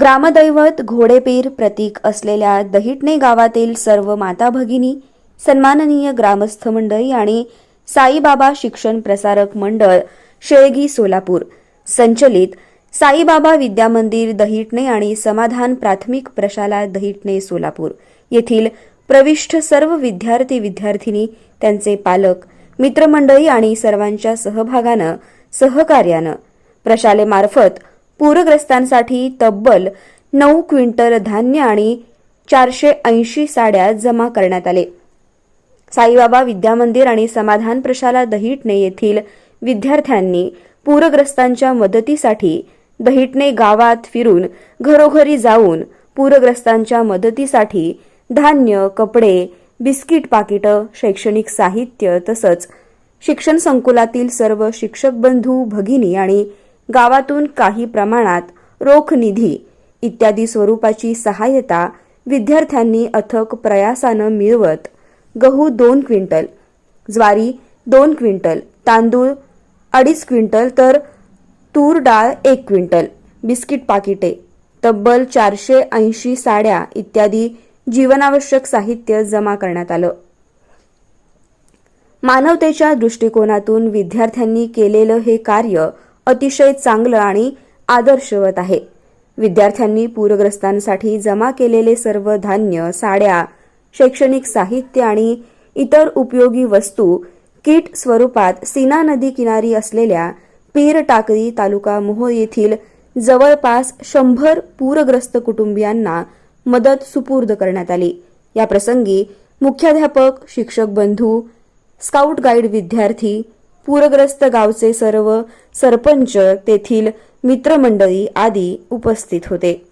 ग्रामदैवत घोडेपीर प्रतीक असलेल्या दहिटणे गावातील सर्व माता भगिनी सन्माननीय ग्रामस्थ मंडळी आणि साईबाबा शिक्षण प्रसारक मंडळ शेळगी सोलापूर. संचलित साईबाबा विद्यामंदिर दहिटणे आणि समाधान प्राथमिक प्रशाला दहिटणे सोलापूर. येथील प्रविष्ट सर्व विद्यार्थी विद्यार्थिनी त्यांचे पालक मित्रमंडळी आणि सर्वांच्या सहभागानं सहकार्यानं प्रशालेमार्फत पूरग्रस्तांसाठी तब्बल नऊ क्विंटल धान्य आणि चारशे ऐंशी साड्या जमा करण्यात आले. साईबाबा विद्यामंदिर आणि समाधान प्रशाला दहिटणे येथील विद्यार्थ्यांनी पूरग्रस्तांच्या मदतीसाठी दहिटणे गावात फिरून घरोघरी जाऊन पूरग्रस्तांच्या मदतीसाठी धान्य कपडे बिस्किट पाकिटं शैक्षणिक साहित्य तसंच शिक्षण संकुलातील सर्व शिक्षक बंधू भगिनी आणि गावातून काही प्रमाणात रोख निधी इत्यादी स्वरूपाची सहाय्यता विद्यार्थ्यांनी अथक प्रयासानं मिळवत गहू दोन क्विंटल ज्वारी दोन क्विंटल तांदूळ अडीच क्विंटल तर तूर डाळ एक क्विंटल बिस्किट पाकिटे तब्बल चारशे ऐंशी साड्या इत्यादी जीवनावश्यक साहित्य जमा करण्यात आलं. मानवतेच्या दृष्टिकोनातून विद्यार्थ्यांनी केलेलं हे कार्य अतिशय चांगलं आणि आदर्शवत आहे. विद्यार्थ्यांनी पूरग्रस्तांसाठी जमा केलेले सर्व धान्य साड्या शैक्षणिक साहित्य आणि इतर उपयोगी वस्तू किट स्वरूपात सीना नदी किनारी असलेल्या पीर टाकळी तालुका मोहोळ येथील जवळपास शंभर पूरग्रस्त कुटुंबियांना मदत सुपूर्द करण्यात आली. या प्रसंगी मुख्याध्यापक शिक्षक बंधू स्काउट गाईड विद्यार्थी पूरग्रस्त गावचे सर्व सरपंच तेथील मित्रमंडळी आदी उपस्थित होते.